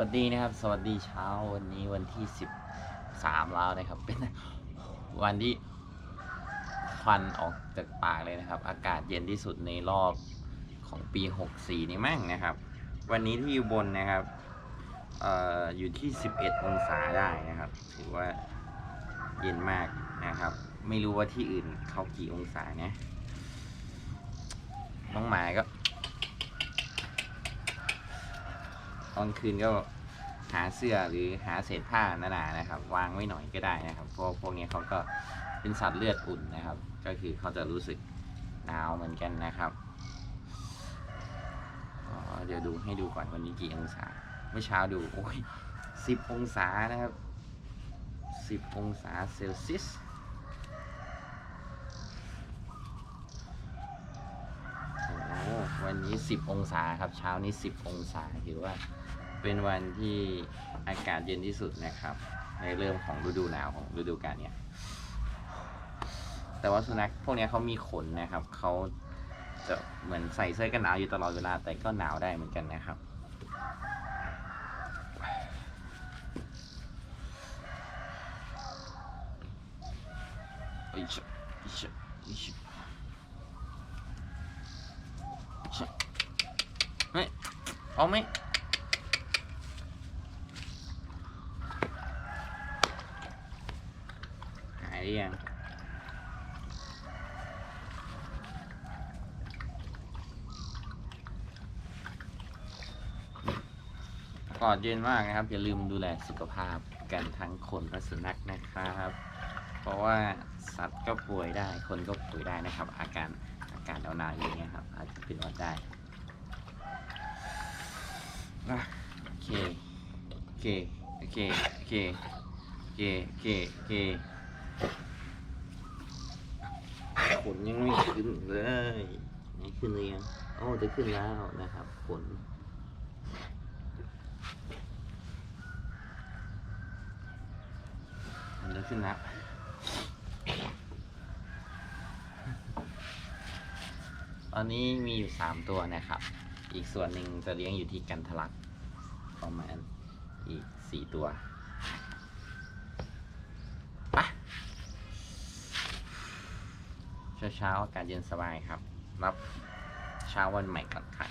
วัสดีนะครับ สวัสดีเช้าวันนี้วันที่สิบสามแล้วนะครับ เป็นวันที่ควันออกจากปากเลยนะครับ อากาศเย็นที่สุดในรอบของปีหกสี่นี่มั่งนะครับ วันนี้ที่อยู่บนนะครับเอ่ออยู่ที่สิบเอ็ดองศาได้นะครับ ถือว่าเย็นมากนะครับ ไม่รู้ว่าที่อื่นเขากี่องศาเนะน้องหมาก็ ตอนคืนก็หาเสื้อหรือหาเศษผ้าหนาๆนะครับ วางไว้หน่อยก็ได้นะครับเพราะพวกนี้เขาก็เป็นสัตว์เลือดอุ่นนะครับ ก็คือเขาจะรู้สึกหนาวเหมือนกันนะครับเดี๋ยวดูให้ดูก่อนวันนี้กี่องศาเมื่อเช้าดูโอ้ยสิบองศานะครับสิบองศาเซลเซียส โอ้โห วันนี้ 10 องศาครับ เช้านี้ 10 องศาถือว่าเป็นวันที่อากาศเย็นที่สุดนะครับ ในเรื่องของฤดูหนาวของฤดูกาลเนี่ยแต่ว่าสุนัขพวกนี้เขามีขนนะครับเขาจะเหมือนใส่เสื้อกันหนาวอยู่ตลอดเวลาแต่ก็หนาวได้เหมือนกันนะครับอิชอิชอิช เฮ้ยเอาไหมหายหรือยังกาศเย็นมากนะครับ อย่าลืมดูแลสุขภาพกันทั้งคนและสุนัขนะครับ เพราะว่าสัตว์ก็ป่วยได้คนก็ป่วยได้นะครับ อาการ อาการหนาวๆอย่างเงี้ยครับ อาจจะเป็นหวัดได้อะโอเคโอเคโอเคโอเคโอเคโอเคโอเคขนยังไม่ขึ้นเลยไม่ขึ้นเลยยังโอ้จะขึ้นแล้วนะครับขนมันจะขึ้นแล้ว ตอนนี้มีอยู่สามตัวนะครับ อีกส่วนหนึ่งจะเลี้ยงอยู่ที่กันทะลักประมาณอีกสี่ตัวไปเช้าเช้าๆอากาศเย็นสบายครับ รับเช้าวันใหม่ก่อนค่ะ